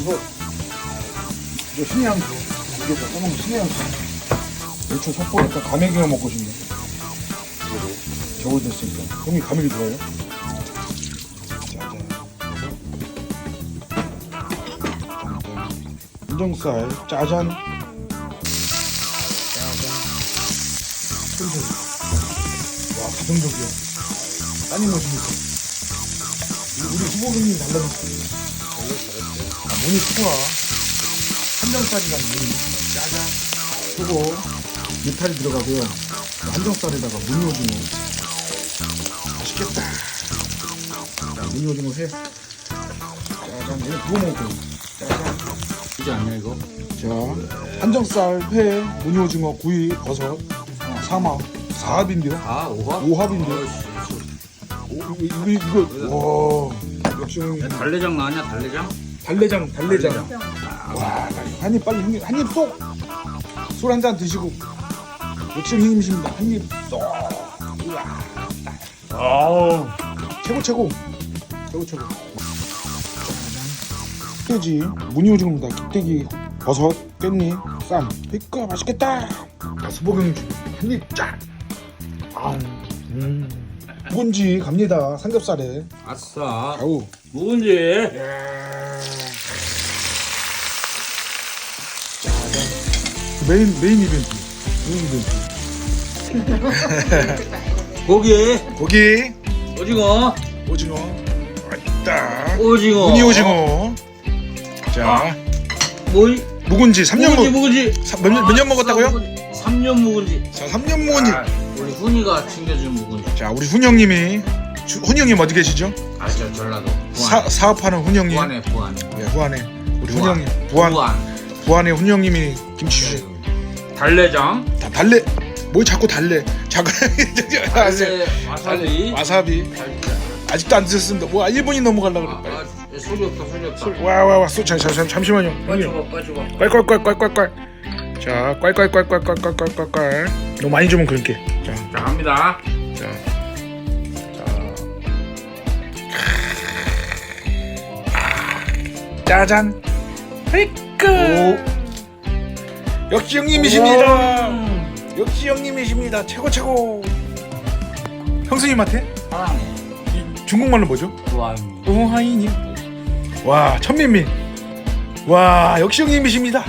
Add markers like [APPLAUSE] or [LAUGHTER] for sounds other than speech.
이거 이거 신의 한수. 이게 다 써먹는 신의 한수. 일초 삭보니까 가메기만 먹고 싶네. 겨울 됐으니까. 형이 가메기 좋아해요? 짜잔 인정쌀 짜잔. 짜잔 와 가정적이야. 따님 오십니까? 우리 후보님 달라졌어요. 아, 문이 크구나. 한정살이랑 문이. 짜잔. 그리고 메탈이 들어가고요. 한정살에다가 무늬 오징어. 맛있겠다. 자, 무늬 오징어 회. 짜잔. 얘는 구워 먹을 거예요. 짜잔. 그지 않냐 이거? 자, 한정살, 회, 무늬 오징어, 구이, 버섯, 아, 사마. 4합인데요? 아 오합? 오합인데요? 어이씨, 오, 이거, 이거, 이거, 와. 역시 형님. 달래장 나왔냐 달래장? 달래장, 달래장. 와, 한입 빨리 형님, 한입 쏙! 술 한 잔 드시고. 욕심 형님이십니다. 한입 쏙! 우와. 아우. 최고, 최고. 최고, 최고. kit돼지, 무늬오징어입니다. kit돼지, 버섯, 깻잎, 쌈. 이거 맛있겠다! 자, 수복용 한입 쫙! 아우. 음. 묵은지 갑니다. 삼겹살에. 아싸. 아우. 누군지? 메인 메인 이벤트. 메인 이벤트. [LAUGHS] 고기. 고기. 오징어. 오징어. 있다. 오징어. 무늬 오징어. 자. 뭐 묵은지 3년 묵은지 먹 묵은지. 몇년 몇년 먹었다고요? 3년 묵은지 자 3년 묵은지 아, 우리 훈이가 챙겨준 묵은지 자 우리 훈 형님이 주- 훈 형님 어디 계시죠? 아저 전라도. 사, 부안. 사업하는 훈 형님. 부안에 부안 네, 부안에. 우리 훈 부안. 형님. 부안. 부안의 훈 형님이 김치 주시 달래장. 다 달래. 뭐 자꾸 달래? 자꾸 [LAUGHS] 달래 와사비. 와사비. 아직도 안 드셨습니다. 와 1분이 넘어가려고 아, 그래 아, 소리 없다 소리 없다. 와와와 잠시만요. 형님. 빠져봐 빠져봐 껄껄껄껄껄껄 자 껄껄껄껄껄껄껄껄 너무 많이 주면 그럴게 자, 자 갑니다 자, 자. 짜잔. 휘끄 역시 형님이십니다. 역시 형님이십니다. 최고 최고. 형수님한테? 사랑해. 이 중국말로 뭐죠? 부안 우하이님 와 천민민. 와 역시 형님이십니다